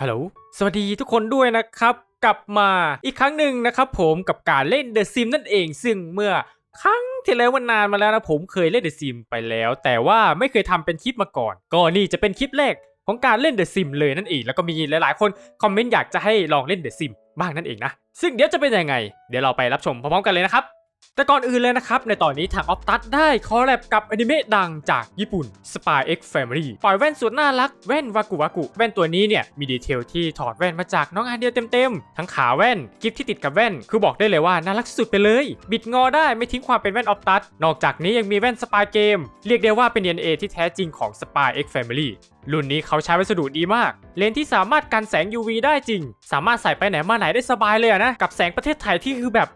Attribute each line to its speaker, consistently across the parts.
Speaker 1: ฮัลโหล สวัสดีทุกคนด้วยนะครับ กลับมาอีกครั้งหนึ่งนะครับผมกับการเล่น The Sim นั่นเอง ซึ่งเมื่อครั้งที่แล้ววันนานมาแล้วนะผมเคยเล่น The Sim ไปแล้ว แต่ว่าไม่เคยทำเป็นคลิปมาก่อน ก็นี่จะเป็นคลิปแรกของการเล่น The Sim เลยนั่นเอง แล้วก็มีหลายๆ คนคอมเมนต์อยากจะให้ลองเล่น The Sim บ้างนั่นเองนะ ซึ่งเดี๋ยวจะเป็นยังไง เดี๋ยวเราไปรับชมพร้อมๆกันเลยนะครับ แต่ก่อนอื่นเลยนะครับ ในตอนนี้ทางออฟตัดได้คอลแลบกับอนิเมะดังจากญี่ปุ่น Spy X Family ปล่อยแว่นสุดน่ารักแว่นวากุวากุ แว่นตัวนี้เนี่ย มีดีเทลที่ถอดแว่นมาจากน้องอันเดียวเต็มๆ ทั้งขาแว่นกิฟที่ติดกับแว่น คือบอกได้เลยว่าน่ารักสุดไปเลย บิดงอได้ไม่ทิ้งความเป็นแว่นออฟตัดนอกจากนี้ยังมีแว่นสปายเกมเรียกได้ว่าเป็น DNA ที่แท้จริงของ Spy X Family รุ่นนี้เขาใช้วัสดุดีมาก เลนส์ที่สามารถกันแสง UV ได้จริง สามารถใส่ไปไหนมาไหนได้สบายเลยนะ กับแสงประเทศไทยที่คือแบบ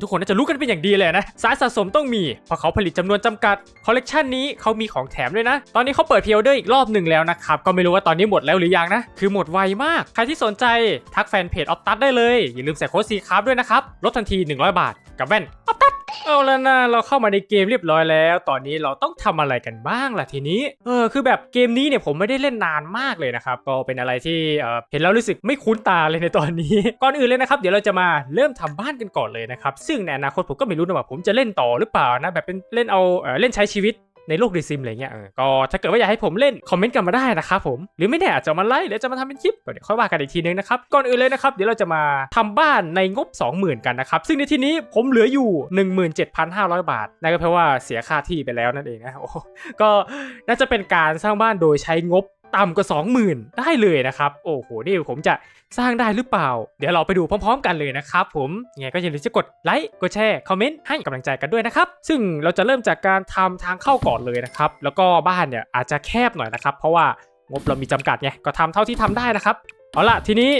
Speaker 1: ทุกคนน่าจะรู้กันเป็นอย่างดีเลยนะ สายสะสมต้องมี เพราะเขาผลิตจำนวนจำกัด คอลเลกชันนี้เขามีของแถมด้วยนะ ตอนนี้เขาเปิดพ r ออเดอร์อีกรอบหนึ่งแล้วนะครับ ก็ไม่รู้ว่าตอนนี้หมดแล้วหรือยังนะ คือหมดไวมาก ใครที่สนใจทักแฟนเพจออฟตัสได้เลย อย่าลืมใส่โค้ดซีคาร์ด้วยนะครับ ลดทันที 100 บาท กับแว่นออฟตัสเอาแล้วนะเราเข้ามาในเกมเรียบร้อยแล้ว ตอนนี้เราต้องทำอะไรกันบ้างล่ะทีนี้ เออคือแบบเกมนี้เนี่ยผมไม่ได้เล่นนานมากเลยนะครับ ก็เป็นอะไรที่เออเห็นแล้วรู้สึกไม่คุ้นตาเลยในตอนนี้ ก่อนอื่นเลยนะครับ เดี๋ยวเราจะมาเริ่มทำบ้านกันก่อนเลยนะครับ ซึ่งในอนาคตผมก็ไม่รู้นะว่าผมจะเล่นต่อหรือเปล่านะแบบเป็นเล่นเอาเออเล่นใช้ชีวิต ในโลกดิซิมอะไรเงี้ยก็ถ้าเกิดว่าอยากให้ผมเล่นคอมเมนต์กันมาได้นะครับผมหรือไม่แน่อาจจะมาไลฟ์หรือจะมาทำเป็นคลิปเดี๋ยวค่อยว่ากันอีกทีนึงนะครับก่อนอื่นเลยนะครับเดี๋ยวเราจะมาทำบ้านในงบ 20,000 กันนะครับซึ่งในที่นี้ผมเหลืออยู่ 17,500 บาทนั่นก็เพราะว่าเสียค่าที่ไปแล้วนั่นเองนะโอ้โหก็น่าจะเป็นการสร้างบ้านโดยใช้งบ ต่ำกว่า 20,000 ได้เลยนะครับ โอ้โห นี่ผมจะสร้างได้หรือเปล่า เดี๋ยวเราไปดูพร้อมๆ กันเลยนะครับผมยังไงก็อย่าลืมจะกดไลค์ กดแชร์ คอมเมนต์ ให้กำลังใจกันด้วยนะครับ ซึ่งเราจะเริ่มจากการทำทางเข้าก่อนเลยนะครับ แล้วก็บ้านเนี่ยอาจจะแคบหน่อยนะครับ เพราะว่างบเรามีจำกัดไง ก็ทำเท่าที่ทำได้นะครับ เอาล่ะ ทีนี้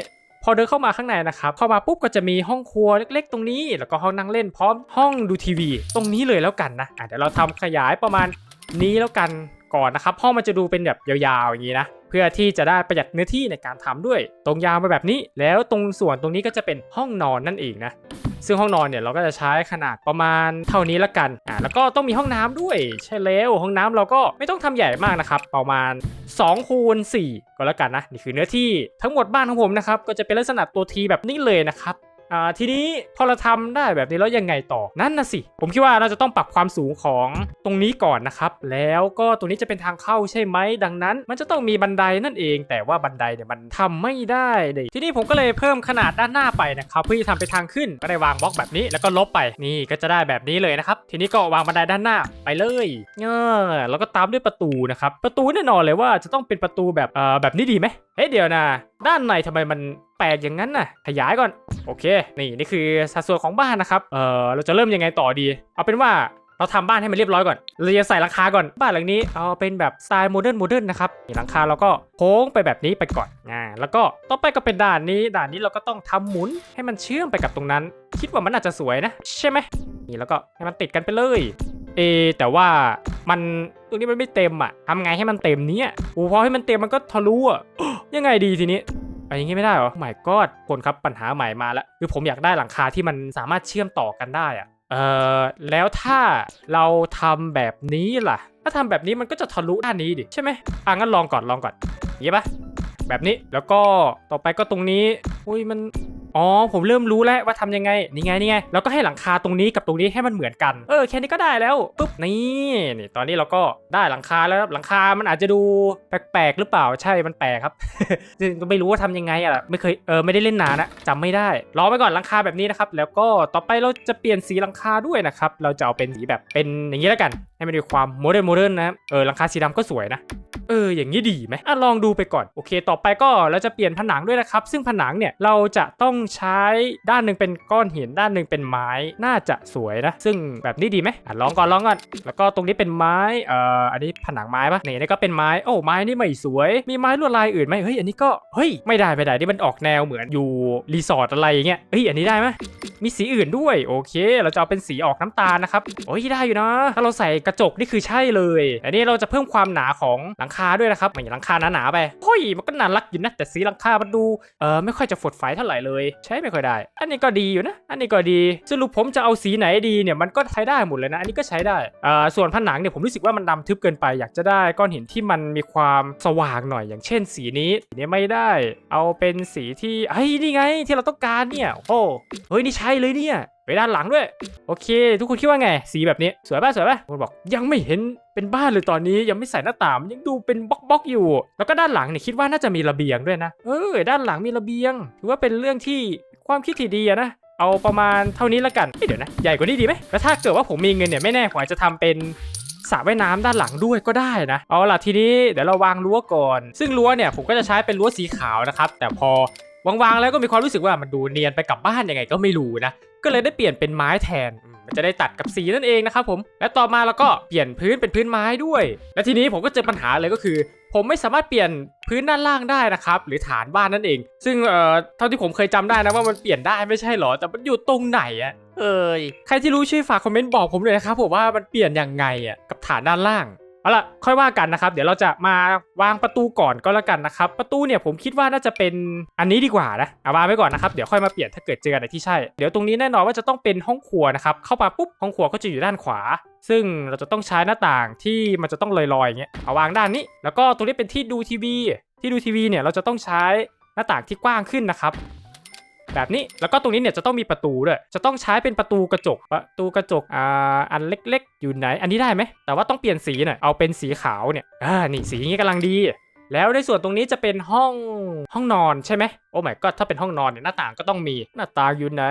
Speaker 1: พอเดินเข้ามาข้างในนะครับ เข้ามาปุ๊บก็จะมีห้องครัวเล็ก ๆ ตรงนี้ แล้วก็ห้องนั่งเล่นพร้อมห้องดูทีวี ตรงนี้เลยแล้วกันนะอะเดี๋ยวเราทำขยายประมาณนี้แล้วกัน ก่อนนะครับห้องมันจะดูเป็นแบบยาวๆอย่างนี้นะเพื่อที่จะได้ประหยัดเนื้อที่ในการทำด้วย ตรงยาวมาแบบนี้ แล้วตรงส่วนตรงนี้ก็จะเป็นห้องนอนนั่นเองนะซึ่งห้องนอนเนี่ยเราก็จะใช้ขนาดประมาณเท่านี้ละกันอ่าแล้วก็ต้องมีห้องน้ำด้วยใช่แล้วห้องน้ำเราก็ไม่ต้องทำใหญ่มากนะครับ ประมาณ2คูณ4ก็แล้วกันนะนี่คือเนื้อที่ทั้งหมดบ้านของผมนะครับก็จะเป็นลักษณะตัวทีแบบนี้เลยนะครับ อ่าทีนี้พอเราทำได้แบบนี้แล้วยังไงต่อนั่นนะสิ ผมคิดว่าเราจะต้องปรับความสูงของตรงนี้ก่อนนะครับ แล้วก็ตรงนี้จะเป็นทางเข้าใช่ไหมดังนั้น มันจะต้องมีบันไดนั่นเอง แต่ว่าบันไดเนี่ยมันทำไม่ได้เลยทีนี้ผมก็เลยเพิ่มขนาดด้านหน้าไปนะครับเพื่อที่ทำเป็นทางขึ้นก็ได้วางบล็อกแบบนี้แล้วก็ลบไปนี่ก็จะได้แบบนี้เลยนะครับ ทีนี้ก็วางบันไดด้านหน้าไปเลยเออแล้วก็ตามด้วยประตูนะครับประตูแน่นอนเลยว่าจะต้องเป็นประตูแบบเอ่อแบบนี้ดีไหมเฮ้ยเดี๋ยวนะด้านในทำไมมัน แปลกอย่างนั้นน่ะ ขยายก่อน โอเค นี่นี่คือสัดส่วนของบ้านนะครับ เออเราจะเริ่มยังไงต่อดี เอาเป็นว่าเราทำบ้านให้มันเรียบร้อยก่อน เราจะใส่หลังคาก่อน บ้านหลังนี้เอาเป็นแบบสไตล์โมเดิร์นโมเดิร์นนะครับหลังคาเราก็โค้งไปแบบนี้ไปก่อน อ่า แล้วก็ต่อไปก็เป็นด่านนี้ ด่านนี้เราก็ต้องทำหมุนให้มันเชื่อมไปกับตรงนั้น คิดว่ามันอาจจะสวยนะ ใช่ไหม นี่แล้วก็ให้มันติดกันไปเลย เอ แต่ว่ามันตรงนี้มันไม่เต็มอะทำไงให้มันเต็มเนี้ยโอ้พอให้มันเต็มมันก็ทะลุอะยังไงดีทีนี้ ไปอย่างงี้ไม่ได้เหรอหมายก็คนครับปัญหาใหม่มาแล้วคือผมอยากได้หลังคาที่มันสามารถเชื่อมต่อกันได้อะเออแล้วถ้าเราทำแบบนี้ล่ะ ถ้าทำแบบนี้มันก็จะทะลุด้านนี้ดิใช่ไหมอะงั้นลองก่อนลองก่อนอย่างงี้ปะแบบนี้แล้วก็ต่อไปก็ตรงนี้ อุ้ยมัน อ๋อผมเริ่มรู้แล้วว่าทำยังไงนี่ไงนี่ไงแล้วก็ให้หลังคาตรงนี้กับตรงนี้ให้มันเหมือนกันเออแค่นี้ก็ได้แล้วปุ๊บนี่นี่ตอนนี้เราก็ได้หลังคาแล้วครับหลังคามันอาจจะดูแปลกๆหรือเปล่าใช่มันแปลกครับซึ่งก็ไม่รู้ว่าทำยังไงอะไม่เคยเออไม่ได้เล่นนานนะจำไม่ได้รอไปก่อนหลังคาแบบนี้นะครับแล้วก็ต่อไปเราจะเปลี่ยนสีหลังคาด้วยนะครับเราจะเอาเป็นสีแบบเป็นอย่างนี้แล้วกัน ให้มันมีความโมเดิร์นโมเดิร์นนะเออหลังคาสีดำก็สวยนะ เอออย่างนี้ดีไหมอะลองดูไปก่อนโอเค ต่อไปก็เราจะเปลี่ยนผนังด้วยนะครับ ซึ่งผนังเนี่ยเราจะต้องใช้ด้านหนึ่งเป็นก้อนหินด้านหนึ่งเป็นไม้น่าจะสวยนะ ซึ่งแบบนี้ดีไหมอะลองก่อนลองก่อนแล้วก็ตรงนี้เป็นไม้เอ่ออันนี้ผนังไม้ปะนี่นี่ก็เป็นไม้โอ้ไม้นี่ไม่สวย มีไม้ลวดลายอื่นไหมเฮ้ยอันนี้ก็เฮ้ยไม่ได้ไม่ได้นี่มันออกแนวเหมือนอยู่รีสอร์ทอะไรอย่างเงี้ยเฮ้ยอันนี้ได้ไหมมีสีอื่นด้วยโอเค เราจะเอาเป็นสีออกน้ำตาลนะครับโอ้ยได้อยู่นะ ถ้าเราใส่กระจกนี่คือใช่เลยอันนี้เราจะเพิ่มความหนาของหลังคคาด้วยนะครับไม่หลังคาหนาๆไปเฮ้ยมันก็น่ารักอยู่นะแต่สีหลังคามันดูเออไม่ค่อยจะฝดไฟเท่าไหร่เลย ใช้ไม่ค่อยได้ อันนี้ก็ดีอยู่นะ อันนี้ก็ดีสรุปผมจะเอาสีไหนดีเนี่ยมันก็ใช้ได้หมดเลยนะอันนี้ก็ใช้ได้เอ่อส่วนผนังเนี่ยผมรู้สึกว่ามันดำทึบเกินไปอยากจะได้ก้อนหินที่มันมีความสว่างหน่อยอย่างเช่น สีนี้สีนี้ไม่ได้ เอาเป็นสีที่เฮ้ยนี่ไงที่เราต้องการเนี่ยโอ้เฮ้ยนี่ใช่เลยเนี่ย ไปด้านหลังด้วย โอเค ทุกคนคิดว่าไง สีแบบนี้สวยป่ะสวยป่ะคนบอกยังไม่เห็นเป็นบ้านเลยตอนนี้ยังไม่ใส่หน้าต่างยังดูเป็นบล็อกๆอยู่ แล้วก็ด้านหลังเนี่ยคิดว่าน่าจะมีระเบียงด้วยนะ เออ ด้านหลังมีระเบียงถือว่าเป็นเรื่องที่ความคิดที่ดีนะเอาประมาณเท่านี้ละกันเดี๋ยวนะใหญ่กว่านี้ดีไหมแล้วถ้าเกิดว่าผมมีเงินเนี่ยไม่แน่ผมอาจจะทำเป็นสระว่ายน้ำด้านหลังด้วยก็ได้นะ เอาล่ะทีนี้เดี๋ยวเราวางรั้วก่อน ซึ่งรั้วเนี่ยผมก็จะใช้เป็นรั้วสีขาวนะครับ แต่พอวางๆแล้วก็มีความรู้สึกว่ามันดูเนียนไปกับบ้านยังไงก็ไม่รู้นะ ก็เลยได้เปลี่ยนเป็นไม้แทน มันจะได้ตัดกับสีนั่นเองนะครับผม และต่อมาเราก็เปลี่ยนพื้นเป็นพื้นไม้ด้วย และทีนี้ผมก็เจอปัญหาเลยก็คือ ผมไม่สามารถเปลี่ยนพื้นด้านล่างได้นะครับ หรือฐานบ้านนั่นเอง ซึ่งเอ่อเท่าที่ผมเคยจำได้นะว่ามันเปลี่ยนได้ไม่ใช่หรอ แต่มันอยู่ตรงไหนอะเอ้ยใครที่รู้ช่วยฝากคอมเมนต์บอกผมเลยนะครับผมว่ามันเปลี่ยนยังไงอะกับฐานด้านล่าง เอาล่ะค่อยว่ากันนะครับ เดี๋ยวเราจะมาวางประตูก่อนก็แล้วกันนะครับ ประตูเนี่ยผมคิดว่าน่าจะเป็นอันนี้ดีกว่านะเอาวางไว้ก่อนนะครับ เดี๋ยวค่อยมาเปลี่ยนถ้าเกิดเจออะไรที่ใช่ เดี๋ยวตรงนี้แน่นอนว่าจะต้องเป็นห้องครัวนะครับ เข้ามาปุ๊บห้องครัวก็จะอยู่ด้านขวา ซึ่งเราจะต้องใช้หน้าต่างที่มันจะต้องลอยๆอย่างเงี้ย เอาวางด้านนี้ แล้วก็ตรงนี้เป็นที่ดูทีวี ที่ดูทีวีเนี่ยเราจะต้องใช้หน้าต่างที่กว้างขึ้นนะครับ แบบนี้ แล้วก็ตรงนี้เนี่ยจะต้องมีประตูด้วย จะต้องใช้เป็นประตูกระจก ประตูกระจก อ่า อันเล็กๆ อยู่ไหน อันนี้ได้ไหม แต่ว่าต้องเปลี่ยนสีหน่อย เอาเป็นสีขาวเนี่ย อ่า นี่สีนี้กำลังดี แล้วในส่วนตรงนี้จะเป็นห้องห้องนอนใช่ไหม โอ้ my god ถ้าเป็นห้องนอนเนี่ยหน้าต่างก็ต้องมี หน้าต่างอยู่ไหน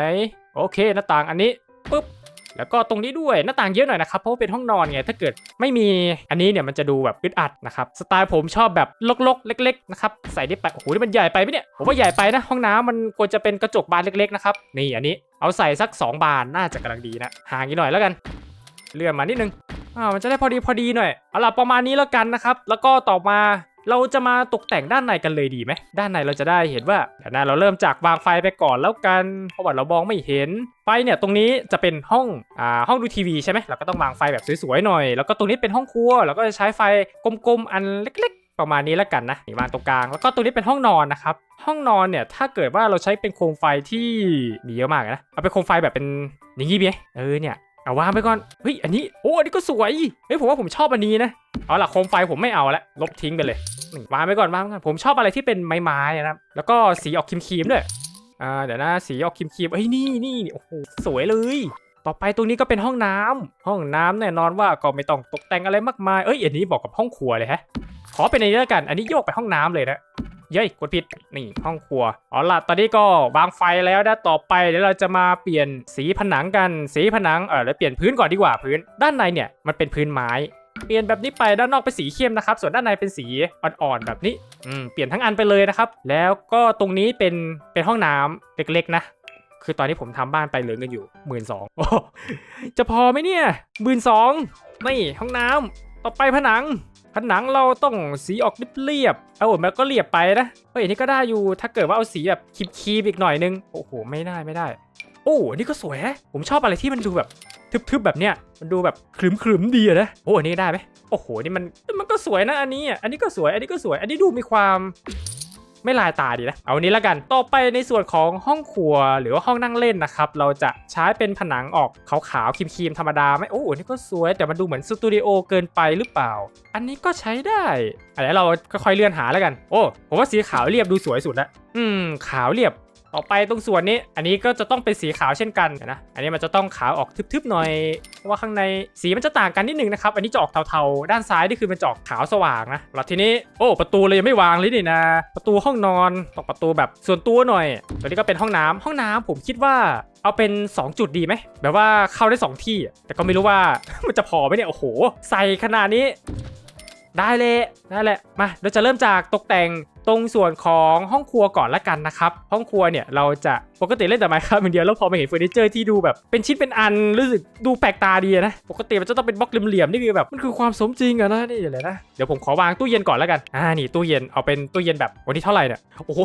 Speaker 1: โอเค หน้าต่างอันนี้ ปุ๊บ แล้วก็ตรงนี้ด้วยหน้าต่างเยอะหน่อยนะครับเพราะว่าเป็นห้องนอนไงถ้าเกิดไม่มีอันนี้เนี่ยมันจะดูแบบอึดอัดนะครับสไตล์ผมชอบแบบลกๆ เล็กๆนะครับใส่ได้ไปโอ้โหนี่มันใหญ่ไปไหมเนี่ยผมว่าใหญ่ไปนะห้องน้ำมันควรจะเป็นกระจกบานเล็กๆนะครับนี่อันนี้เอาใส่สัก 2 บานน่าจะกำลังดีนะห่างอีกหน่อยแล้วกันเลื่อนมานิดนึงอ่ามันจะได้พอดีพอดีหน่อยเอาล่ะประมาณนี้แล้วกันนะครับแล้วก็ต่อมา เราจะมาตกแต่งด้านในกันเลยดีไหมด้านในเราจะได้เห็นว่าเดี๋ยวนะเราเริ่มจากวางไฟไปก่อนแล้วกันเพราะว่าเรามองไม่เห็นไฟเนี่ยตรงนี้จะเป็นห้องอ่าห้องดูทีวีใช่ไหมเราก็ต้องวางไฟแบบสวยๆหน่อย แล้วก็ตรงนี้เป็นห้องครัวเราก็จะใช้ไฟกลมๆอันเล็กๆ ประมาณนี้แล้วกันนะนี่วางตรงกลางแล้วก็ตรงนี้เป็นห้องนอนนะครับห้องนอนเนี่ยถ้าเกิดว่าเราใช้เป็นโคมไฟที่มีเยอะมากนะเอาเป็นโคมไฟแบบเป็นอย่างงี้ไหมเออเนี่ย เอาวางไปก่อนเฮ้ยอันนี้โอ้อันนี้ก็สวยเฮ้ยผมว่าผมชอบอันนี้นะเอาล่ะโคมไฟผมไม่เอาละลบทิ้งไปเลยวางไปก่อนวางไปก่อนผมชอบอะไรที่เป็นไม้ๆนะครับแล้วก็สีออกครีมๆด้วยอ่าเดี๋ยวนะสีออกครีมๆเฮ้ยนี่นี่โอ้โหสวยเลยต่อไปตรงนี้ก็เป็นห้องน้ำห้องน้ำแน่นอนว่าก็ไม่ต้องตกแต่งอะไรมากมาย เอ้ยอันนี้บอกกับห้องครัวเลยฮะ ขอเป็นอันนี้แล้วกัน อันนี้โยกไปห้องน้ำเลยนะเย้ยกดผิดนี่ห้องครัวเอาล่ะตอนนี้ก็วางไฟแล้วนะต่อไปเดี๋ยวเราจะมาเปลี่ยนสีผนังกันสีผนังเออแล้วเปลี่ยนพื้นก่อนดีกว่าพื้น ด้านในเนี่ยมันเป็นพื้นไม้เปลี่ยนแบบนี้ไปด้านนอกเป็นสีเข้มนะครับ ส่วนด้านในเป็นสีอ่อนๆแบบนี้อืมเปลี่ยนทั้งอันไปเลยนะครับ แล้วก็ตรงนี้เป็นเป็นห้องน้ำเล็กๆนะคือตอนนี้ผมทำบ้านไปเหลือเงินอยู่หมื่นสองจะพอไหมเนี่ยหมื่นสองนี่ห้องน้ำ ต่อไปผนัง ผนังเราต้องสีออกเรียบๆเอามันก็เรียบไปนะเฮ้ยนี่ก็ได้อยู่ถ้าเกิดว่าเอาสีแบบคีบๆอีกหน่อยนึงโอ้โหไม่ได้ไม่ได้ โอ้นี่ก็สวยนะผมชอบอะไรที่มันดูแบบทึบๆแบบเนี้ยมันดูแบบคลึมๆดีนะโอ้อันนี้ได้ไหมโอ้โหนี่มันมันก็สวยนะอันนี้อะอันนี้ก็สวยอันนี้ก็สวย อันนี้ดูมีความ ไม่ลายตาดีนะ เอาวันนี้แล้วกัน ต่อไปในส่วนของห้องครัวหรือว่าห้องนั่งเล่นนะครับ เราจะใช้เป็นผนังออกขาวๆครีมๆธรรมดาไหมโอ้อันนี้ก็สวย แต่มันดูเหมือนสตูดิโอเกินไปหรือเปล่า อันนี้ก็ใช้ได้อันนี้เราค่อยๆเลื่อนหาแล้วกัน โอ้ ผมว่าสีขาวเรียบดูสวยสุดละอืม ขาวเรียบ ต่อไปตรงส่วนนี้ อันนี้ก็จะต้องเป็นสีขาวเช่นกันนะ อันนี้มันจะต้องขาวออกทึบๆหน่อย เพราะว่าข้างในสีมันจะต่างกันนิดนึงนะครับ อันนี้จะออกเทาๆ ด้านซ้ายนี่คือมันจะออกขาวสว่างนะแล้วทีนี้ โอ้ ประตูเลยยังไม่วางเลยนี่นะ ประตูห้องนอนตองประตูแบบส่วนตัวหน่อย ตัวนี้ก็เป็นห้องน้ำห้องน้ำผมคิดว่าเอาเป็น 2 จุดดีไหมแบบว่าเข้าได้ 2 ที่ แต่ก็ไม่รู้ว่ามันจะพอไหมเนี่ย โอ้โห ใส่ขนาดนี้ ได้เลยได้แหละมาเราจะเริ่มจากตกแต่งตรงส่วนของห้องครัวก่อนละกันนะครับ ห้องครัวเนี่ยเราจะปกติเล่นแต่ไมครับอย่างเดียวแล้วพอมาเห็นเฟอร์นิเจอร์ที่ดูแบบเป็นชิ้นเป็นอันรู้สึกดูแปลกตาดีนะ ปกติมันจะต้องเป็นบล็อกเหลี่ยมๆนี่คือแบบมันคือความสมจริงอะนะนี่เลยนะเดี๋ยวผมขอวางตู้เย็นก่อนล้วกันอ่านี่ตู้เย็นเอาเป็นตู้เย็นแบบวันนี้เท่าไหร่เนี่ยโอ้โห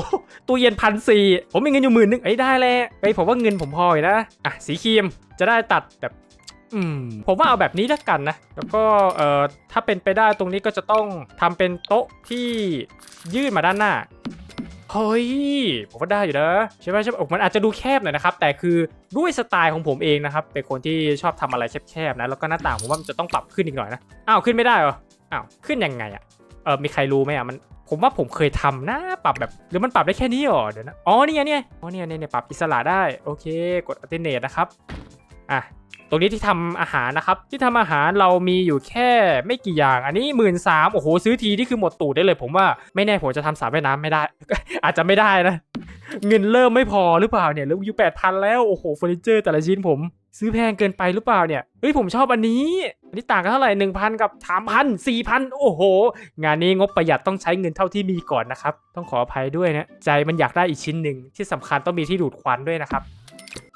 Speaker 1: ตู้เย็นพันสี่ผมมีเงินอยู่หมื่นนึงไอ้ยได้เลยไอ้ยผมว่าเงินผมพออยู่นะอะสีครีมจะได้ตัดแบบ อืมผมว่าเอาแบบนี้แล้วกันนะ แล้วก็เอ่อถ้าเป็นไปได้ตรงนี้ก็จะต้องทำเป็นโต๊ะที่ยื่นมาด้านหน้าเฮ้ยผมว่าได้อยู่นะใช่ไหมใช่ไหมมันอาจจะดูแคบหน่อยนะครับ แต่คือด้วยสไตล์ของผมเองนะครับ เป็นคนที่ชอบทำอะไรแคบๆนะ แล้วก็หน้าต่างผมว่ามันจะต้องปรับขึ้นอีกหน่อยนะ อ้าวขึ้นไม่ได้เหรอ อ้าวขึ้นยังไงอะเออมีใครรู้ไหมอะมัน ผมว่าผมเคยทำนะ ปรับแบบหรือมันปรับได้แค่นี้เหรอเดี๋ยวนะ อ๋อนี่ไงเนี่ย อ๋อเนี่ยเนี่ยเนี่ยปรับอิสระได้ โอเค กดอัลเทอร์เนทนะครับ อะตรงนี้ที่ทำอาหารนะครับ ที่ทำอาหารเรามีอยู่แค่ไม่กี่อย่าง อันนี้หมื่นสามโอ้โหซื้อทีนี่คือหมดตูดได้เลย ผมว่าไม่แน่ผมจะทำสระว่ายน้ำไม่ได้ อาจจะไม่ได้นะ เงินเริ่มไม่พอหรือเปล่าเนี่ยเริ่มอยู่แปดพันแล้วโอ้โหเฟอร์นิเจอร์แต่ละชิ้นผม ซื้อแพงเกินไปหรือเปล่าเนี่ยเฮ้ยผมชอบอันนี้ อันนี้ต่างกันเท่าไหร่หนึ่งพันกับสามพันสี่พันโอ้โห งานนี้งบประหยัดต้องใช้เงินเท่าที่มีก่อนนะครับต้องขออภัยด้วยนะใจมันอยากได้อีกชิ้นหนึ่งที่สำคัญต้องมีที่ดูดควันด้วยนะครับ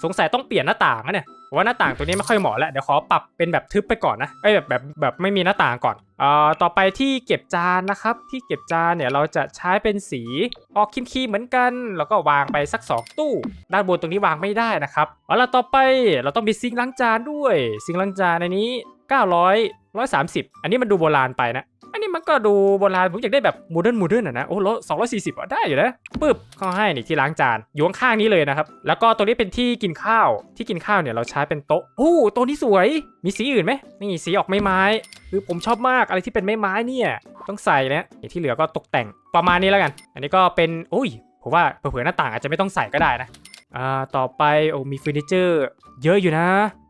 Speaker 1: สงสัยต้องเปลี่ยนหน้าต่างนะเนี่ย ว่าหน้าต่างตัวนี้ไม่ค่อยเหมาะแล้วเดี๋ยวขอปรับเป็นแบบทึบไปก่อนนะไอ้แบบแบบแบบไม่มีหน้าต่างก่อนเอ่อต่อไปที่เก็บจานนะครับที่เก็บจานเนี่ยเราจะใช้เป็นสีออกคิมคีเหมือนกัน แล้วก็วางไปสัก 2 ตู้ ด้านบนตรงนี้วางไม่ได้นะครับเอาละต่อไปเราต้องมีซิงล้างจานด้วย ซิงล้างจานในนี้ 900 130อันนี้มันดูโบราณไปนะ อันนี้มันก็ดูโบราณผมอยากได้แบบโมเดิร์นโมเดิร์นอะนะ โอ้โหสองร้อยสี่สิบได้อยู่นะปึ๊บเขาให้นี่ที่ล้างจานอยู่ข้างนี้เลยนะครับ แล้วก็ตัวนี้เป็นที่กินข้าว ที่กินข้าวเนี่ยเราใช้เป็นโต๊ะโอ้โต๊ะนี้สวย มีสีอื่นไหมนี่สีออกไม้ไม้คือผมชอบมากอะไรที่เป็นไม้ไม้เนี่ยต้องใส่นะนี่ที่เหลือก็ตกแต่งประมาณนี้แล้วกัน อันนี้ก็เป็นอุ้ยผมว่าเผื่อหน้าต่างอาจจะไม่ต้องใส่ก็ได้นะอ่าต่อไปโอ้มีเฟอร์นิเจอร์ เยอะอยู่นะ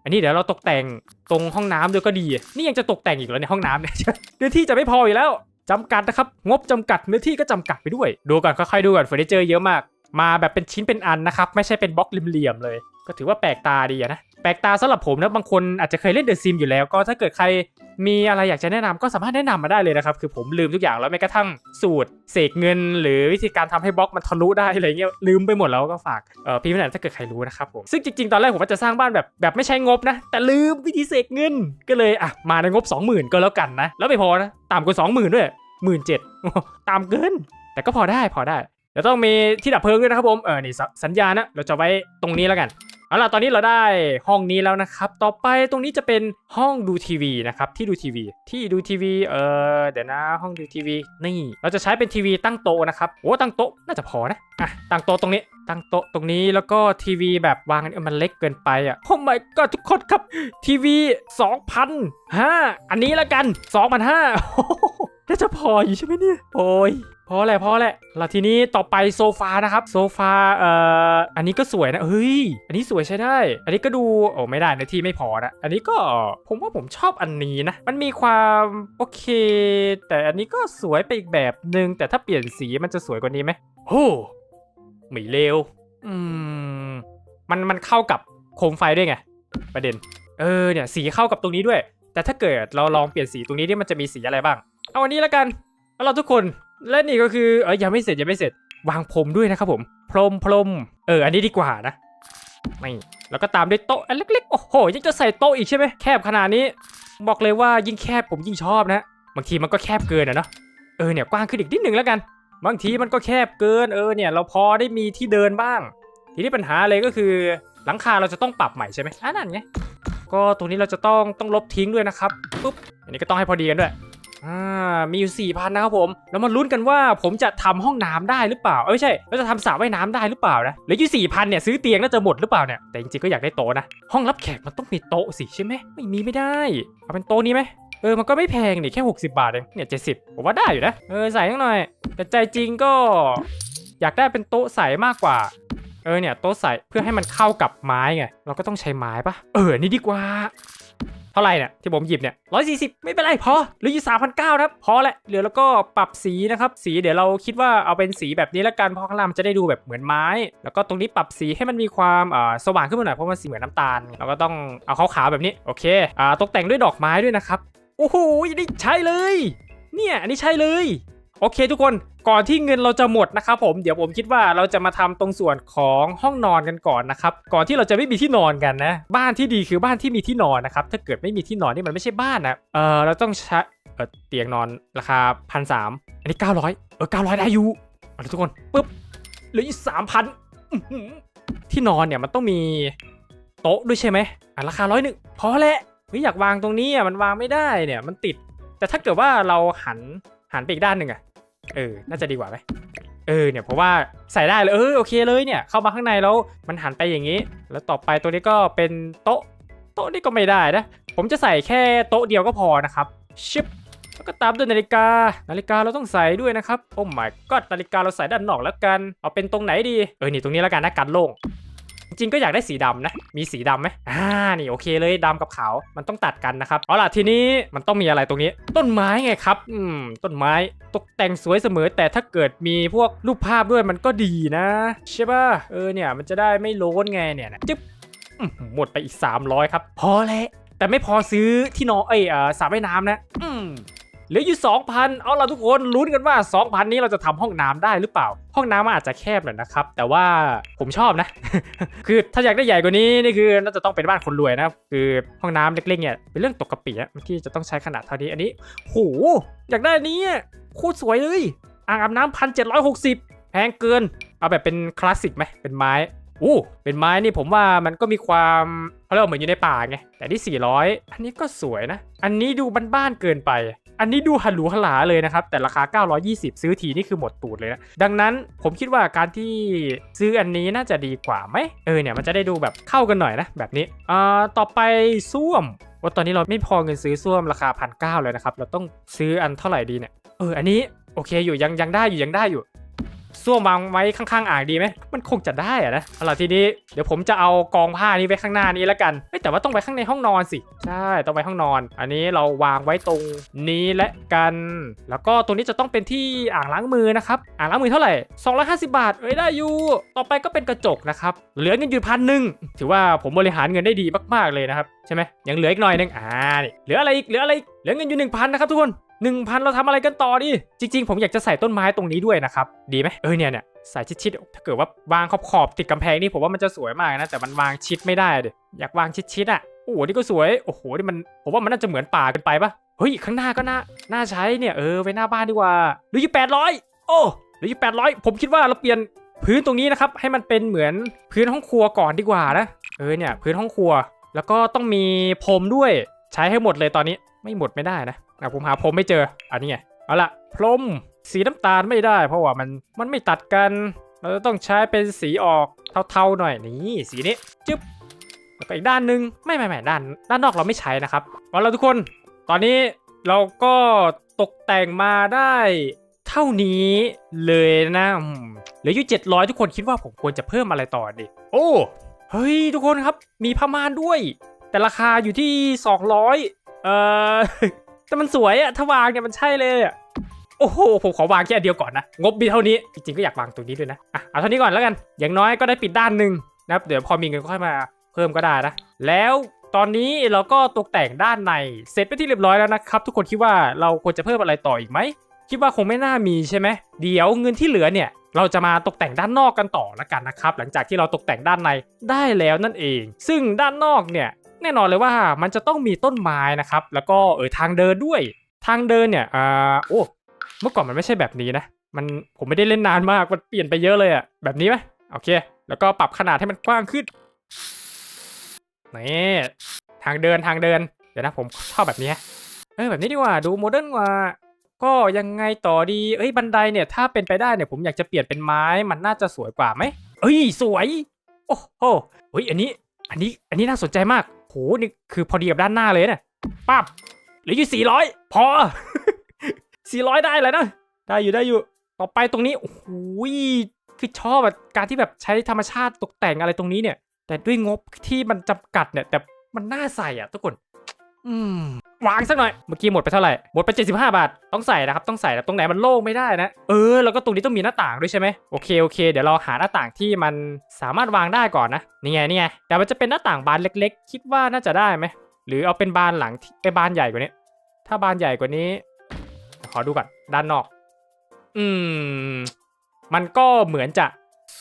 Speaker 1: อันนี้เดี๋ยวเราตกแต่งตรงห้องน้ำด้วยก็ดี นี่ยังจะตกแต่งอีกเหรอในห้องน้ำเนี่ยเนื้อที่จะไม่พออยู่แล้วจำกัดนะครับ งบจำกัดเนื้อที่ก็จำกัดไปด้วย ดูก่อนค่อยๆดูก่อนเฟอร์นิเจอร์เยอะมาก มาแบบเป็นชิ้นเป็นอันนะครับ ไม่ใช่เป็นบล็อกเหลี่ยมๆเลย ก็ถือว่าแปลกตาดีนะ แปลกตาสำหรับผมนะ บางคนอาจจะเคยเล่นเดอะซิมอยู่แล้ว ก็ถ้าเกิดใคร มีอะไรอยากจะแนะนำก็สามารถแนะนำมาได้เลยนะครับ คือผมลืมทุกอย่างแล้วแม้กระทั่งสูตรเสกเงิน หรือวิธีการทำให้บล็อกมันทะลุได้อะไรเงี้ยลืมไปหมดแล้วก็ฝากเออพี่พี่หนันถ้าเกิดใครรู้นะครับผมซึ่งจริงๆ ตอนแรกผมว่าจะสร้างบ้านแบบแบบไม่ใช้งบนะ แต่ลืมวิธีเสกเงินก็เลยอะมาในงบ 20,000 ก็แล้วกันนะ แล้วไม่พอนะต่ำกว่า20,000 ด้วยหมื่นเจ็ดตามเกิน แต่ก็พอได้พอได้เดี๋ยวต้องมีที่ดับเพลิงด้วยนะครับผมเออนี่สสัญญาณนะเราจะไว้ตรงนี้แล้วกัน เอาล่ะตอนนี้เราได้ห้องนี้แล้วนะครับ ต่อไปตรงนี้จะเป็นห้องดูทีวีนะครับที่ดูทีวี ที่ดูทีวีเออเดี๋ยวนะห้องดูทีวีนี่ เราจะใช้เป็นทีวีตั้งโต๊ะนะครับโอ้ตั้งโต๊ะน่าจะพอนะอะตั้งโต๊ะตรงนี้ ตั้งโต๊ะตรงนี้แล้วก็ทีวีแบบวางมันเล็กเกินไปอะโอ้ my god ทุกคนครับทีวี2,000ฮะอันนี้ละกัน2,500น่าจะพออยู่ใช่ไหมเนี่ยโอ้ย พอแหละพอแหละแล้วทีนี้ต่อไปโซฟานะครับโซฟาเอ่ออันนี้ก็สวยนะเฮ้ยอันนี้สวยใช้ได้ อันนี้ก็ดูโอ้ไม่ได้เนื้อที่ไม่พอนะอันนี้ก็ผมว่าผมชอบอันนี้นะมันมีความโอเค แต่อันนี้ก็สวยไปอีกแบบหนึ่งแต่ถ้าเปลี่ยนสีมันจะสวยกว่านี้ไหมโอ้ไม่เลวอืมมันมันเข้ากับโคมไฟด้วยไง ประเด็น เออเนี่ยสีเข้ากับตรงนี้ด้วย แต่ถ้าเกิดเราลองเปลี่ยนสีตรงนี้นี่มันจะมีสีอะไรบ้าง เอาอันนี้แล้วกันแล้วเราทุกคน และนี่ก็คือเออยังไม่เสร็จยังไม่เสร็จ วางพรมด้วยนะครับผม พรมพรมเออ อันนี้ดีกว่านะไม่แล้วก็ตามด้วยโต๊ะอันเล็กๆ โอ้โห ยังจะใส่โต๊ะอีกใช่ไหมแคบขนาดนี้ บอกเลยว่ายิ่งแคบผมยิ่งชอบนะ บางทีมันก็แคบเกินอะเนาะ เออเนี่ยกว้างขึ้นอีกนิดหนึ่งแล้วกัน บางทีมันก็แคบเกิน เออเนี่ยเราพอได้มีที่เดินบ้าง ทีนี้ปัญหาเลยก็คือหลังคาเราจะต้องปรับใหม่ใช่ไหมอ่านั่นไง ก็ตรงนี้เราจะต้องต้องลบทิ้งด้วยนะครับ ปุ๊บ อันนี้ก็ต้องให้พอดีกันด้วย อ่ามีอยู่สี่พันนะครับผมแล้วมาลุ้นกันว่าผมจะทำห้องน้ำได้หรือเปล่าเอ้ไม่ใช่เราจะทำสระว่ายน้ำได้หรือเปล่านะเหลืออยู่สี่พันเนี่ยซื้อเตียงน่าจะหมดหรือเปล่าเนี่ยแต่จริงๆก็อยากได้โต๊ะนะห้องรับแขกมันต้องมีโต๊ะสิใช่ไหมไม่มีไม่ได้เอาเป็นโต๊ะนี้ไหมเออ มันก็ไม่แพงนี่แค่ 60 บาทเอง เนี่ย70ผมว่าได้อยู่นะ เออ ใส่หน่อย แต่ใจจริงก็อยากได้เป็นโต๊ะใสมากกว่า เออ เนี่ย โต๊ะใสเพื่อให้มันเข้ากับไม้ไง เราก็ต้องใช้ไม้ปะเออ นี่ดีกว่า ท่าไหร่เนี่ยที่ผมหยิบเนี่ยร้อยสี่สิบไม่เป็นไรพอเหลืออยู่สามพันเก้าครับพอแหละเหลือแล้วก็ปรับสีนะครับสีเดี๋ยวเราคิดว่าเอาเป็นสีแบบนี้ละกันเพราะข้างล่างมันจะได้ดูแบบเหมือนไม้ แล้วก็ตรงนี้ปรับสีให้มันมีความอ่าสว่างขึ้นมาหน่อยเพราะมันสีเหมือนน้ำตาลเราก็ต้องเอาขาวๆแบบนี้โอเคอ่าตกแต่งด้วยดอกไม้ด้วยนะครับโอ้โหนี่ใช่เลย เนี่ยอันนี้ใช่เลย โอเคทุกคนก่อนที่เงินเราจะหมดนะครับผมเดี๋ยวผมคิดว่าเราจะมาทำตรงส่วนของห้องนอนกันก่อนนะครับก่อนที่เราจะไม่มีที่นอนกันนะ บ้านที่ดีคือบ้านที่มีที่นอนนะครับถ้าเกิดไม่มีที่นอนนี่มันไม่ใช่บ้านนะเออเราต้องใช้เออเตียงนอนราคาพันสามอันนี้900เออ900ได้อยู่เอาละทุกคนปุ๊บเหลืออีกสามพันที่นอนเนี่ยมันต้องมีโต๊ะด้วยใช่ไหมอะราคาร้อยหนึ่งพอแหละฮ้ยอยากวางตรงนี้อะมันวางไม่ได้เนี่ยมันติด แต่ถ้าเกิดว่าเราหัน หันไปอีกด้านหนึ่งอะเออ น่าจะดีกว่าไหมเออเนี่ยเพราะว่าใส่ได้เลยเออโอเคเลยเนี่ยเข้ามาข้างในแล้วมันหันไปอย่างนี้ แล้วต่อไปตัวนี้ก็เป็นโต๊ะโต๊ะนี่ก็ไม่ได้นะ ผมจะใส่แค่โต๊ะเดียวก็พอนะครับชิปแล้วก็ตามด้วยนาฬิกา นาฬิกาเราต้องใส่ด้วยนะครับ โอ้ my god นาฬิกาเราใส่ด้านนอกแล้วกัน เอาเป็นตรงไหนดี เออ นี่ตรงนี้แล้วกันนะกันโล่ง จริงก็อยากได้สีดำนะ มีสีดำไหมอ่า นี่โอเคเลยดำกับขาว มันต้องตัดกันนะครับ เอาล่ะทีนี้มันต้องมีอะไรตรงนี้ ต้นไม้ไงครับ อืม ต้นไม้ตกแต่งสวยเสมอ แต่ถ้าเกิดมีพวกรูปภาพด้วยมันก็ดีนะ ใช่ป่ะ เออเนี่ยมันจะได้ไม่โล้นไงเนี่ยจึ๊บหมดไปอีก 300 ครับ พอแล้วแต่ไม่พอซื้อที่นอนเอ้ยอ่อสระว่ายน้ำนะ อืม เหลืออยู่2,000 เอาล่ะทุกคนลุ้นกันว่า 2,000 นี้เราจะทำห้องน้ำได้หรือเปล่า ห้องน้ำมันอาจจะแคบหน่อยนะครับ แต่ว่าผมชอบนะ คือถ้าอยากได้ใหญ่กว่านี้นี่คือน่าจะต้องเป็นบ้านคนรวยนะคือห้องน้ำเล็กๆเนี่ยเป็นเรื่องตกกระปิอะที่จะต้องใช้ขนาดเท่านี้อันนี้โหอยากได้นี้โคตรสวยเลยอ่างอาบน้ำพันเจ็ดร้อยหกสิบแพงเกิน เอาแบบเป็นคลาสสิกไหมเป็นไม้ อู้เป็นไม้นี่ผมว่ามันก็มีความเขาเรียกเหมือนอยู่ในป่าไง แต่ที่ 400 อันนี้ก็สวยนะ อันนี้ดูบ้านๆเกินไป อันนี้ดูหันหรูหันหลาเลยนะครับ แต่ราคา 920 ซื้อทีนี่คือหมดตูดเลยนะ ดังนั้นผมคิดว่าการที่ซื้ออันนี้น่าจะดีกว่าไหม เออเนี่ยมันจะได้ดูแบบเข้ากันหน่อยนะแบบนี้ อ่า ต่อไปส้วม ว่าตอนนี้เราไม่พอเงินซื้อส้วมราคาพันเเลยนะครับ เราต้องซื้ออันเท่าไหร่ดีเนี่ย เออ อันนี้โอเคอยู่ยังยังได้อยู่ยังได้อยู่ ส้วมวางไว้ข้างๆ อ่างดีไหมมันคงจะได้อะนะเอาล่ะทีนี้เดี๋ยวผมจะเอากองผ้านี้ไว้ข้างหน้านี้แล้วกันแต่ว่าต้องไว้ข้างในห้องนอนสิใช่ต้องไว้ห้องนอน อันนี้เราวางไว้ตรงนี้และกัน แล้วก็ตรงนี้จะต้องเป็นที่อ่างล้างมือนะครับอ่างล้างมือเท่าไหร่ 250 บาทเอ้ยได้อยู่ต่อไปก็เป็นกระจกนะครับเหลือเงินอยู่พันหนึ่งถือว่าผมบริหารเงินได้ดีมากๆเลยนะครับใช่ไหมยังเหลืออีกหน่อยนึงอ่านี่เหลืออะไรอีกเหลืออะไรอีกเหลือเงินอยู่1,000นะครับทุกคน 1,000 เราทำอะไรกันต่อดิ จริง ๆ ผมอยากจะใส่ต้นไม้ตรงนี้ด้วยนะครับ ดีไหมเออเนี่ยเนี่ยใส่ชิดๆ ถ้าเกิดว่าวางขอบๆติดกำแพงนี่ผมว่ามันจะสวยมากนะ แต่มันวางชิดไม่ได้ดิอยากวางชิดๆอะโอ้โหนี่ก็สวย โอ้โห นี่มัน ผมว่ามันน่าจะเหมือนป่ากันไปปะเฮ้ย ข้างหน้าก็น่า น่าใช้เนี่ย เออ ไว้หน้าบ้านดีกว่า หรือยู่แปดร้อยโอ้หรือยู่แปดร้อยผมคิดว่าเราเปลี่ยนพื้นตรงนี้นะครับ ให้มันเป็นเหมือนพื้นห้องครัวก่อนดีกว่านะ เออ เนี่ย พื้นห้องครัว แล้วก็ต้องมีพรมด้วย ใช้ให้หมดเลยตอนนี้ ไม่หมดไม่ได้นะ อะผมหาพรมไม่เจอ อันนี้ไง เอาละพรมสีน้ำตาลไม่ได้ เพราะว่ามันมันไม่ตัดกัน เราจะต้องใช้เป็นสีออกเทาๆหน่อยนี่สีนี้จึ๊บแล้วก็อีกด้านหนึ่งไม่ไม่ไม่ด้าน ด้านนอกเราไม่ใช้นะครับเอาละทุกคน ตอนนี้เราก็ตกแต่งมาได้เท่านี้เลยนะเหลืออยู่700 ทุกคนคิดว่าผมควรจะเพิ่มอะไรต่อดีโอ้เฮ้ยทุกคนครับมีผ้าม่านด้วย แต่ราคาอยู่ที่ 200 เอ่อ แต่มันสวยอะถ้าวางเนี่ยมันใช่เลยอะโอ้โหผมขอวางแค่เดียวก่อนนะ งบมีเท่านี้ จริงๆก็อยากวางตรงนี้ด้วยนะอะเอาเท่านี้ก่อนแล้วกัน อย่างน้อยก็ได้ปิดด้านหนึ่งนะครับเดี๋ยวพอมีเงินก็ค่อยมาเพิ่มก็ได้นะ แล้วตอนนี้เราก็ตกแต่งด้านในเสร็จไปที่เรียบร้อยแล้วนะครับ ทุกคนคิดว่าเราควรจะเพิ่มอะไรต่ออีกไหมคิดว่าคงไม่น่ามีใช่ไหมเดี๋ยวเงินที่เหลือเนี่ย เราจะมาตกแต่งด้านนอกกันต่อละกันนะครับ หลังจากที่เราตกแต่งด้านในได้แล้วนั่นเอง ซึ่งด้านนอกเนี่ย แน่นอนเลยว่ามันจะต้องมีต้นไม้นะครับ แล้วก็เออทางเดินด้วย ทางเดินเนี่ยอ่าโอ้เมื่อก่อนมันไม่ใช่แบบนี้นะ มันผมไม่ได้เล่นนานมาก มันเปลี่ยนไปเยอะเลยอะแบบนี้ไหมโอเค แล้วก็ปรับขนาดให้มันกว้างขึ้นนี่ทางเดินทางเดิน เดี๋ยวนะผมชอบแบบนี้เออแบบนี้ดีกว่าดูโมเดิร์นกว่าก็ยังไงต่อดีเอ้ยบันไดเนี่ยถ้าเป็นไปได้เนี่ยผมอยากจะเปลี่ยนเป็นไม้มันน่าจะสวยกว่าไหมเอ้ยสวย โอ้โหเฮ้ยอันนี้ อันนี้อันนี้น่าสนใจมาก โหนี่คือพอดีกับด้านหน้าเลยเนี่ยปั๊บเหลืออยู่สี่ร้อยพอสี่ร้อยได้เลยนะ ได้อยู่ได้อยู่ ต่อไปตรงนี้ โอ้โหคือชอบแบบการที่แบบใช้ธรรมชาติตกแต่งอะไรตรงนี้เนี่ย แต่ด้วยงบที่มันจำกัดเนี่ย แต่มันน่าใส่อะทุกคน อืมวางสักหน่อย เมื่อกี้หมดไปเท่าไหร่ หมดไป 75 บาท ต้องใส่นะครับ ต้องใส่นะตรงไหนมันโล่งไม่ได้นะ เออ แล้วก็ตรงนี้ต้องมีหน้าต่างด้วยใช่ไหมโอเค โอเค เดี๋ยวเราหาหน้าต่างที่มันสามารถวางได้ก่อนนะ นี่ไง นี่ไง แต่มันจะเป็นหน้าต่างบานเล็ก ๆ คิดว่าน่าจะได้ไหม หรือเอาเป็นบานหลังที่เป็นบานใหญ่กว่านี้ ถ้าบานใหญ่กว่านี้ ขอดูก่อน ด้านนอก อืม มันก็เหมือนจะ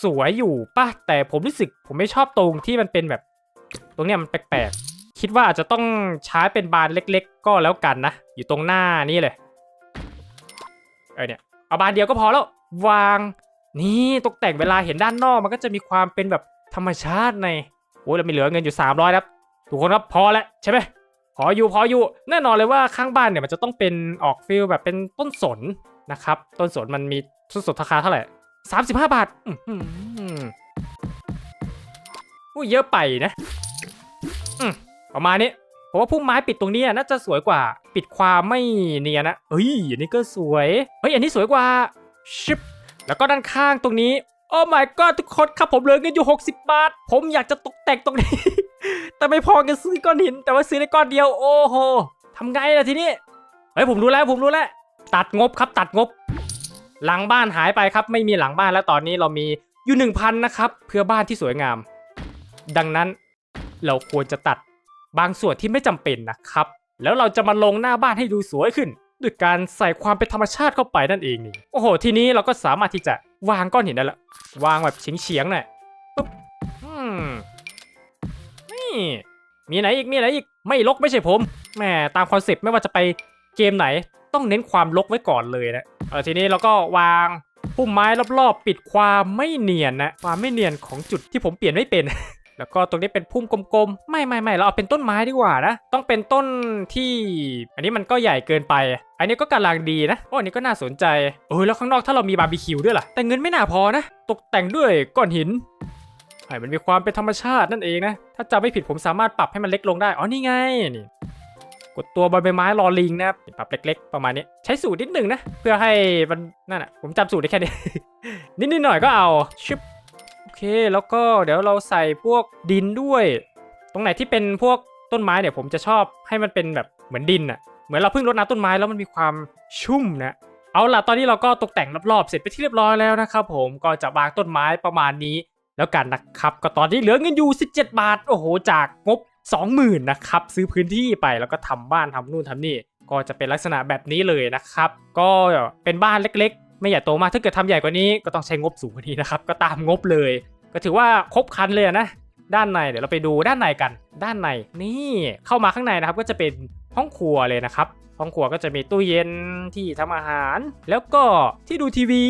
Speaker 1: สวยอยู่ป่ะ แต่ผมรู้สึกผมไม่ชอบตรงที่มันเป็นแบบ ตรงเนี้ยมันแปลกๆ คิดว่าอาจจะต้องใช้เป็นบานเล็ก ๆ ก็แล้วกันนะ อยู่ตรงหน้านี่เลย เออเนี่ย เอาบานเดียวก็พอแล้ว วาง นี่ตกแต่งเวลาเห็นด้านนอกมันก็จะมีความเป็นแบบธรรมชาติในโอ้ยเรามีเหลือเงินอยู่ 300แล้วทุกคนครับพอแล้วใช่ไหมพออยู่พออยู่ แน่นอนเลยว่าข้างบ้านเนี่ยมันจะต้องเป็นออกฟิลแบบเป็นต้นสนนะครับ ต้นสนมันมีต้นสนราคาเท่าไหร่สามสิบห้าบาทอื้อหืออุ้เยอะไปนะ ประมาณนี้ผมว่าพุ่มไม้ปิดตรงนี้น่าจะสวยกว่า ปิดความไม่เนียนนะเฮ้ยอันนี้ก็สวยเฮ้ยอันนี้สวยกว่าชิปแล้วก็ด้านข้างตรงนี้โอ้ my god ทุกคนครับผมเหลือเงินอยู่ 60 บาท ผมอยากจะตกแต่งตรงนี้ แต่ไม่พอกันซื้อก้อนหิน แต่ว่าซื้อได้ก้อนเดียวโอ้โหทำไงล่ะทีนี้เฮ้ยผมรู้แล้วผมรู้แล้ว ตัดงบครับตัดงบ หลังบ้านหายไปครับ ไม่มีหลังบ้านแล้วตอนนี้เรามีอยู่ 1,000 นะครับ เพื่อบ้านที่สวยงาม ดังนั้นเราควรจะตัด บางส่วนที่ไม่จำเป็นนะครับ แล้วเราจะมาลงหน้าบ้านให้ดูสวยขึ้นด้วยการใส่ความเป็นธรรมชาติเข้าไปนั่นเองนี่โอ้โห ทีนี้เราก็สามารถที่จะวางก้อนหินได้ละวางแบบเฉียงๆหน่อยปุ๊บอืมนี่มีไหนอีกมีไหนอีกไม่ลกไม่ใช่ผมแหมตามคอนเซ็ปต์ไม่ว่าจะไปเกมไหน ต้องเน้นความลกไว้ก่อนเลยนะเออทีนี้เราก็วางพุ่มไม้รอบๆ ปิดความไม่เนียนนะความไม่เนียนของจุดที่ผมเปลี่ยนไม่เป็น แล้วก็ตรงนี้เป็นพุ่มกลมๆ ไม่ไม่ไม่เราเอาเป็นต้นไม้ดีกว่านะ ต้องเป็นต้นที่ อันนี้มันก็ใหญ่เกินไป อันนี้ก็กำลังดีนะโอ้อันนี้ก็น่าสนใจเออแล้วข้างนอกถ้าเรามีบาร์บีคิวด้วยล่ะ แต่เงินไม่น่าพอนะ ตกแต่งด้วยก้อนหินให้มันมีความเป็นธรรมชาตินั่นเองนะ ถ้าจำไม่ผิดผมสามารถปรับให้มันเล็กลงได้ อ๋อนี่ไงนี่กดตัวบใบไม้รอลิงนะครับปรับเล็ก ๆ ประมาณนี้ใช้สูตรนิดหนึ่งนะ เพื่อให้มันนั่นอะผมจำสูตรได้แค่นี้ นิดๆหน่อยก็เอาชึบ เค แล้วก็เดี๋ยวเราใส่พวกดินด้วย ตรงไหนที่เป็นพวกต้นไม้เนี่ยผมจะชอบให้มันเป็นแบบเหมือนดินอะเหมือนเราเพิ่งรดน้ำต้นไม้แล้วมันมีความชุ่มนะเอาล่ะตอนนี้เราก็ตกแต่งรอบๆเสร็จไปที่เรียบร้อยแล้วนะครับผมก็จะวางต้นไม้ประมาณนี้ แล้วกันนะครับ ก็ตอนนี้เหลือเงินอยู่ 17 บาท โอ้โห จากงบ 20,000นะครับซื้อพื้นที่ไปแล้วก็ทำบ้านทำนู่นทำนี่ ก็จะเป็นลักษณะแบบนี้เลยนะครับ ก็เป็นบ้านเล็ก ไม่ใหญ่โตมากถ้าเกิดทำใหญ่กว่านี้ก็ต้องใช้งบสูงกว่านี้นะครับก็ตามงบเลย ก็ถือว่าครบครันเลยนะด้านในเดี๋ยวเราไปดูด้านในกัน ด้านในนี่เข้ามาข้างในนะครับก็จะเป็นห้องครัวเลยนะครับห้องครัวก็จะมีตู้เย็นที่ทำอาหาร แล้วก็ที่ดูทีวี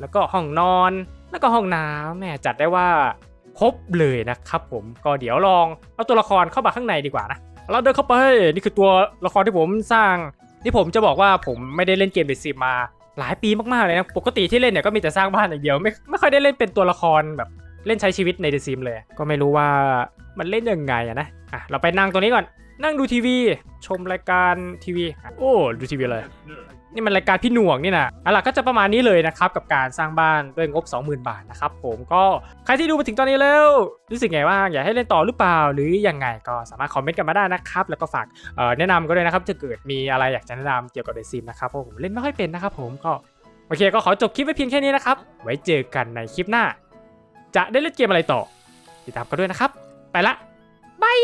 Speaker 1: แล้วก็ห้องนอน แล้วก็ห้องน้ำแม่จัดได้ว่าครบเลยนะครับผมก็เดี๋ยวลองเอาตัวละครเข้ามาข้างในดีกว่านะเราเดินเข้าไปนี่คือตัวละครที่ผมสร้างที่ผมจะบอกว่าผมไม่ได้เล่นเกมเดซิมา หลายปีมากๆเลยนะปกติที่เล่นเนี่ยก็มีแต่สร้างบ้านอย่างเดียวไม่ไม่ค่อยได้เล่นเป็นตัวละครแบบเล่นใช้ชีวิตในเดซิมเลย ก็ไม่รู้ว่ามันเล่นยังไงอะนะอะเราไปนั่งตัวนี้ก่อนนั่งดูทีวี ชมรายการทีวี โอ้ดูทีวีเลย นี่มันรายการพี่หน่วงนี่นะเอาล่ะก็จะประมาณนี้เลยนะครับกับการสร้างบ้านด้วยงบ 20,000 บาทนะครับผมก็ใครที่ดูมาถึงตอนนี้แล้วรู้สึกไงว่าอยากให้เล่นต่อหรือเปล่า หรือยังไงก็สามารถคอมเมนต์กันมาได้นะครับแล้วก็ฝากแนะนำก็ด้วยนะครับจะเกิดมีอะไรอยากจะแนะนำเกี่ยวกับเดซิมนะครับเพราะผมเล่นไม่ค่อยเป็นนะครับผมก็โอเคก็ขอจบคลิปไว้เพียงแค่นี้นะครับไว้เจอกันในคลิปหน้า จะได้เล่นเกมอะไรต่อ ติดตามกันด้วยนะครับ ไปละบาย